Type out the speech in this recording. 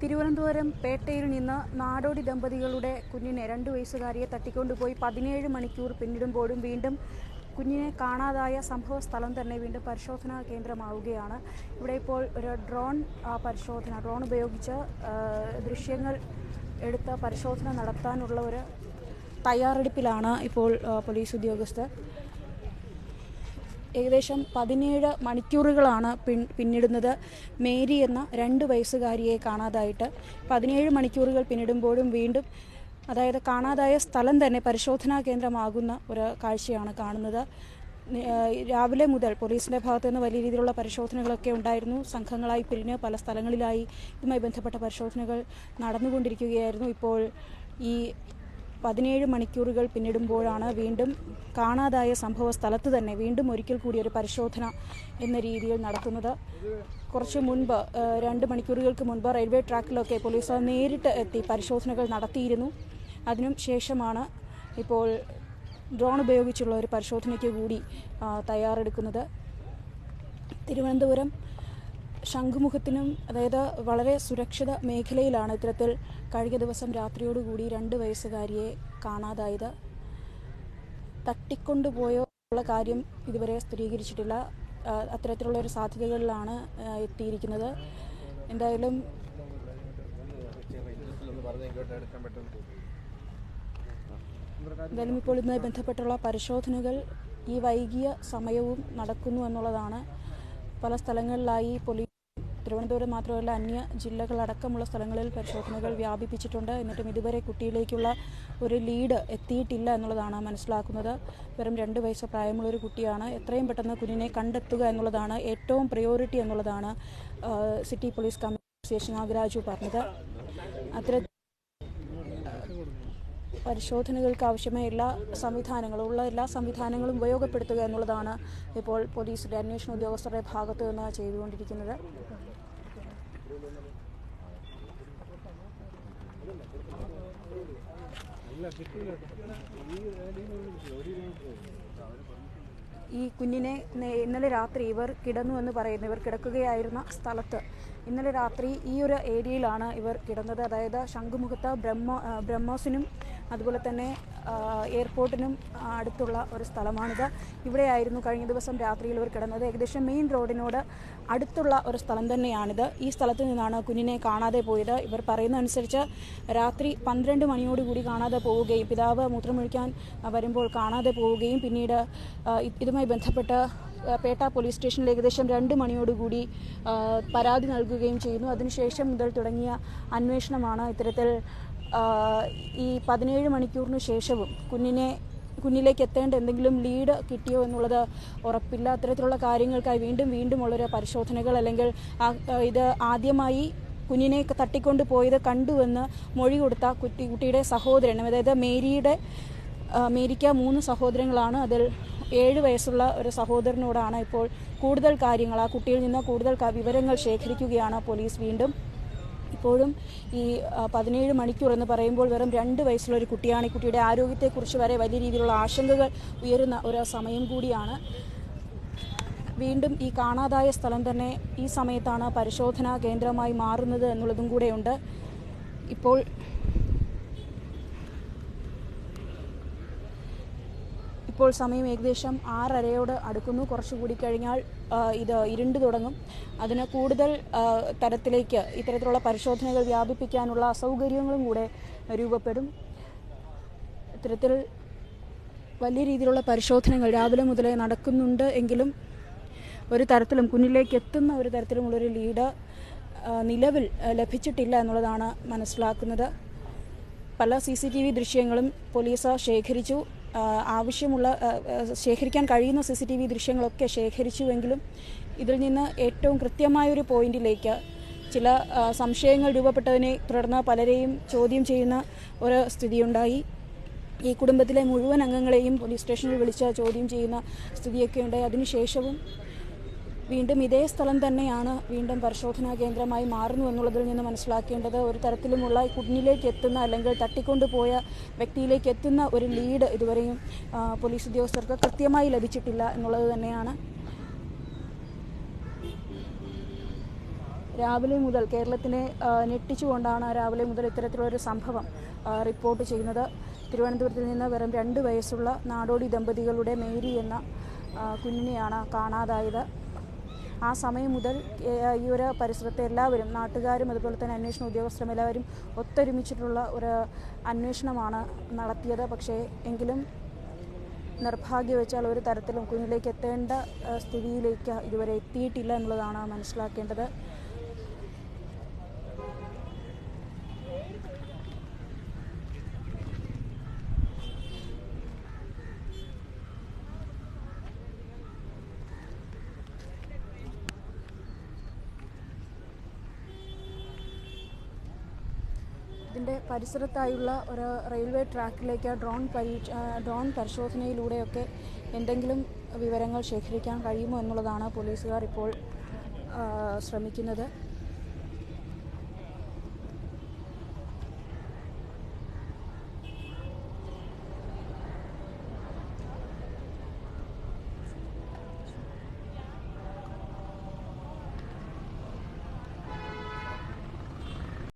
തിരുവനന്തപുരം പേട്ടയിൽ നിന്ന് നാടോടി ദമ്പതികളുടെ കുഞ്ഞിനെ രണ്ടു വയസ്സുകാരിയെ തട്ടിക്കൊണ്ടുപോയി പതിനേഴ് മണിക്കൂർ പിന്നിടുമ്പോഴും വീണ്ടും കുഞ്ഞിനെ കാണാതായ സംഭവ സ്ഥലം തന്നെ വീണ്ടും പരിശോധനാ കേന്ദ്രമാവുകയാണ്. ഇവിടെ ഇപ്പോൾ ഒരു ഡ്രോൺ പരിശോധന ഡ്രോൺ ഉപയോഗിച്ച് ദൃശ്യങ്ങൾ എടുത്ത് പരിശോധന നടത്താനുള്ള ഒരു തയ്യാറെടുപ്പിലാണ് ഇപ്പോൾ പോലീസ് ഉദ്യോഗസ്ഥർ. ഏകദേശം പതിനേഴ് മണിക്കൂറുകളാണ് പിൻ പിന്നിടുന്നത്. മേരി എന്ന രണ്ട് വയസ്സുകാരിയെ കാണാതായിട്ട് പതിനേഴ് മണിക്കൂറുകൾ പിന്നിടുമ്പോഴും വീണ്ടും അതായത് കാണാതായ സ്ഥലം തന്നെ പരിശോധനാ കേന്ദ്രമാകുന്ന ഒരു കാഴ്ചയാണ് കാണുന്നത്. രാവിലെ മുതൽ പോലീസിന്റെ ഭാഗത്തു നിന്ന് വലിയ രീതിയിലുള്ള പരിശോധനകളൊക്കെ ഉണ്ടായിരുന്നു. സംഘങ്ങളായി പിരിഞ്ഞ് പല സ്ഥലങ്ങളിലായി ഇതുമായി ബന്ധപ്പെട്ട പരിശോധനകൾ നടന്നുകൊണ്ടിരിക്കുകയായിരുന്നു. ഇപ്പോൾ ഈ പതിനേഴ് മണിക്കൂറുകൾ പിന്നിടുമ്പോഴാണ് വീണ്ടും കാണാതായ സംഭവ സ്ഥലത്ത് തന്നെ വീണ്ടും ഒരിക്കൽ കൂടി ഒരു പരിശോധന എന്ന രീതിയിൽ നടത്തുന്നത്. കുറച്ച് മുൻപ് രണ്ട് മണിക്കൂറുകൾക്ക് മുൻപ് റെയിൽവേ ട്രാക്കിലൊക്കെ പോലീസ് നേരിട്ട് എത്തി പരിശോധനകൾ നടത്തിയിരുന്നു. അതിനും ശേഷമാണ് ഇപ്പോൾ ഡ്രോൺ ഉപയോഗിച്ചുള്ള ഒരു പരിശോധനയ്ക്ക് കൂടി തയ്യാറെടുക്കുന്നത്. തിരുവനന്തപുരം ശംഖുമുഖത്തിനും അതായത് വളരെ സുരക്ഷിത മേഖലയിലാണ് ഇത്തരത്തിൽ കഴിഞ്ഞ ദിവസം രാത്രിയോടുകൂടി രണ്ട് വയസ്സുകാരിയെ കാണാതായത് തട്ടിക്കൊണ്ടുപോയോ ഉള്ള കാര്യം ഇതുവരെ സ്ഥിരീകരിച്ചിട്ടില്ല. അത്തരത്തിലുള്ള ഒരു സാധ്യതകളിലാണ് എത്തിയിരിക്കുന്നത്. എന്തായാലും എന്തായാലും ഇപ്പോൾ ഇതുമായി ബന്ധപ്പെട്ടുള്ള പരിശോധനകൾ ഈ വൈകിയ സമയവും നടക്കുന്നു എന്നുള്ളതാണ്. പല സ്ഥലങ്ങളിലായി പോലീസ് തിരുവനന്തപുരം മാത്രമല്ല അന്യ ജില്ലകളടക്കമുള്ള സ്ഥലങ്ങളിൽ പരിശോധനകൾ വ്യാപിപ്പിച്ചിട്ടുണ്ട്. എന്നിട്ടും ഇതുവരെ കുട്ടിയിലേക്കുള്ള ഒരു ലീഡ് എത്തിയിട്ടില്ല എന്നുള്ളതാണ് മനസ്സിലാക്കുന്നത്. വെറും രണ്ട് വയസ്സ് പ്രായമുള്ള ഒരു കുട്ടിയാണ്. എത്രയും പെട്ടെന്ന് കുഞ്ഞിനെ കണ്ടെത്തുക എന്നുള്ളതാണ് ഏറ്റവും പ്രയോറിറ്റി എന്നുള്ളതാണ് city police commissioner association Nagaraju പറഞ്ഞത്. പരിശോധനകൾക്ക് ആവശ്യമായ എല്ലാ സംവിധാനങ്ങളും ഉള്ള എല്ലാ സംവിധാനങ്ങളും ഉപയോഗപ്പെടുത്തുക എന്നുള്ളതാണ് ഇപ്പോൾ പോലീസിന്റെ അന്വേഷണ ഉദ്യോഗസ്ഥരുടെ ഭാഗത്തു നിന്ന് ചെയ്തുകൊണ്ടിരിക്കുന്നത്. ഈ കുഞ്ഞിനെ ഇന്നലെ രാത്രി ഇവർ കിടന്നു എന്ന് പറയുന്നു. ഇവർ കിടക്കുകയായിരുന്ന സ്ഥലത്ത് ഇന്നലെ രാത്രി ഈ ഒരു ഏരിയയിലാണ് ഇവർ കിടന്നത്. അതായത് ശംഖുമുഖത്ത് ബ്രഹ്മ ബ്രഹ്മോസിനും അതുപോലെ തന്നെ എയർപോർട്ടിനും അടുത്തുള്ള ഒരു സ്ഥലമാണിത്. ഇവിടെയായിരുന്നു കഴിഞ്ഞ ദിവസം രാത്രിയിൽ ഇവർ കിടന്നത്. ഏകദേശം മെയിൻ റോഡിനോട് അടുത്തുള്ള ഒരു സ്ഥലം തന്നെയാണിത്. ഈ സ്ഥലത്ത് നിന്നാണ് കുഞ്ഞിനെ കാണാതെ പോയത്. ഇവർ പറയുന്ന അനുസരിച്ച് രാത്രി പന്ത്രണ്ട് മണിയോടുകൂടി കാണാതെ പോവുകയും പിതാവ് മൂത്രമൊഴിക്കാൻ വരുമ്പോൾ കാണാതെ പോവുകയും പിന്നീട് ഇത് ഇതുമായി ബന്ധപ്പെട്ട് പേട്ട പോലീസ് സ്റ്റേഷനിൽ ഏകദേശം രണ്ട് മണിയോടുകൂടി പരാതി നൽകുകയും ചെയ്യുന്നു. അതിനുശേഷം മുതൽ തുടങ്ങിയ അന്വേഷണമാണ് ഇത്തരത്തിൽ ഈ പതിനേഴ് മണിക്കൂറിന് ശേഷവും കുഞ്ഞിനെ കുഞ്ഞിലേക്ക് എത്തേണ്ട എന്തെങ്കിലും ലീഡ് കിട്ടിയോ എന്നുള്ളത് ഉറപ്പില്ല. അത്തരത്തിലുള്ള കാര്യങ്ങൾക്കായി വീണ്ടും വീണ്ടും ഉള്ളൊരു പരിശോധനകൾ അല്ലെങ്കിൽ ഇത് ആദ്യമായി കുഞ്ഞിനെ തട്ടിക്കൊണ്ട് പോയത് കണ്ടുവെന്ന് മൊഴി കൊടുത്ത കുട്ടി കുട്ടിയുടെ സഹോദരൻ അതായത് മേരിയുടെ മേരിക്ക മൂന്ന് സഹോദരങ്ങളാണ് അതിൽ ഏഴ് വയസ്സുള്ള ഒരു സഹോദരനോടാണ് ഇപ്പോൾ കൂടുതൽ കാര്യങ്ങൾ ആ കുട്ടിയിൽ നിന്ന് കൂടുതൽ വിവരങ്ങൾ ശേഖരിക്കുകയാണ് പോലീസ് വീണ്ടും. ഇപ്പോഴും ഈ പതിനേഴ് മണിക്കൂർ എന്ന് പറയുമ്പോൾ വെറും രണ്ട് വയസ്സുള്ള ഒരു കുട്ടിയാണ്. ഈ കുട്ടിയുടെ ആരോഗ്യത്തെക്കുറിച്ച് വരെ വലിയ രീതിയിലുള്ള ആശങ്കകൾ ഉയരുന്ന ഒരു സമയം കൂടിയാണ്. വീണ്ടും ഈ കാണാതായ സ്ഥലം തന്നെ ഈ സമയത്താണ് പരിശോധനാ കേന്ദ്രമായി മാറുന്നത് എന്നുള്ളതും കൂടെയുണ്ട്. ഇപ്പോൾ ഇപ്പോൾ സമയം ഏകദേശം ആറരയോട് അടുക്കുന്നു. കുറച്ചുകൂടി കഴിഞ്ഞാൽ ഇത് ഇരുണ്ടു തുടങ്ങും. അതിന് കൂടുതൽ തരത്തിലേക്ക് ഇത്തരത്തിലുള്ള പരിശോധനകൾ വ്യാപിപ്പിക്കാനുള്ള അസൗകര്യങ്ങളും കൂടെ രൂപപ്പെടും. ഇത്തരത്തിൽ വലിയ രീതിയിലുള്ള പരിശോധനകൾ രാവിലെ മുതലേ നടക്കുന്നുണ്ട് എങ്കിലും ഒരു തരത്തിലും കുഞ്ഞിലേക്ക് എത്തുന്ന ഒരു തരത്തിലുമുള്ളൊരു ലീഡ് നിലവിൽ ലഭിച്ചിട്ടില്ല എന്നുള്ളതാണ് മനസ്സിലാക്കുന്നത്. പല സി സി ടി വി ദൃശ്യങ്ങളും പോലീസ് ശേഖരിച്ചു. ആവശ്യമുള്ള ശേഖരിക്കാൻ കഴിയുന്ന സി സി ടി വി ദൃശ്യങ്ങളൊക്കെ ശേഖരിച്ചുവെങ്കിലും ഇതിൽ നിന്ന് ഏറ്റവും കൃത്യമായൊരു പോയിന്റിലേക്ക് ചില സംശയങ്ങൾ രൂപപ്പെട്ടതിനെ തുടർന്ന് പലരെയും ചോദ്യം ചെയ്യുന്ന ഒരു സ്ഥിതിയുണ്ടായി. ഈ കുടുംബത്തിലെ മുഴുവൻ അംഗങ്ങളെയും പോലീസ് സ്റ്റേഷനിൽ വിളിച്ച് ചോദ്യം ചെയ്യുന്ന സ്ഥിതിയൊക്കെ ഉണ്ടായി അതിനുശേഷവും വീണ്ടും ഇതേ സ്ഥലം തന്നെയാണ് വീണ്ടും പരിശോധനാ കേന്ദ്രമായി മാറുന്നു എന്നുള്ളതിൽ നിന്ന് മനസ്സിലാക്കേണ്ടത് ഒരു തരത്തിലുമുള്ള കുഞ്ഞിലേക്ക് എത്തുന്ന അല്ലെങ്കിൽ തട്ടിക്കൊണ്ടുപോയ വ്യക്തിയിലേക്ക് എത്തുന്ന ഒരു ലീഡ് ഇതുവരെയും പോലീസ് ഉദ്യോഗസ്ഥർക്ക് കൃത്യമായി ലഭിച്ചിട്ടില്ല എന്നുള്ളത് തന്നെയാണ്. രാവിലെ മുതൽ കേരളത്തിനെ ഞെട്ടിച്ചുകൊണ്ടാണ് രാവിലെ മുതൽ ഇത്തരത്തിലൊരു സംഭവം റിപ്പോർട്ട് ചെയ്യുന്നത്. തിരുവനന്തപുരത്തിൽ നിന്ന് വെറും രണ്ട് വയസ്സുള്ള നാടോടി ദമ്പതികളുടെ മേരി എന്ന കുഞ്ഞിനെയാണ് കാണാതായത്. ആ സമയം മുതൽ ഈ ഒരു പരിസരത്തെ എല്ലാവരും നാട്ടുകാരും അതുപോലെ തന്നെ അന്വേഷണ ഉദ്യോഗസ്ഥരും എല്ലാവരും ഒത്തൊരുമിച്ചിട്ടുള്ള ഒരു അന്വേഷണമാണ് നടത്തിയത്. പക്ഷേ എങ്കിലും നിർഭാഗ്യവശാൽ ഒരു തരത്തിലും കുഞ്ഞിലേക്ക് എത്തേണ്ട സ്ഥിതിയിലേക്ക് ഇതുവരെ എത്തിയിട്ടില്ല എന്നുള്ളതാണ് മനസ്സിലാക്കേണ്ടത്. ഇതിന്റെ പരിസരത്തായുള്ള ഒരു റെയിൽവേ ട്രാക്കിലേക്ക് ഡ്രോൺ പരീക്ഷ ഡ്രോൺ പരിശോധനയിലൂടെയൊക്കെ എന്തെങ്കിലും വിവരങ്ങൾ ശേഖരിക്കാൻ കഴിയുമോ എന്നുള്ളതാണ് പോലീസുകാർ ഇപ്പോൾ ശ്രമിക്കുന്നത്.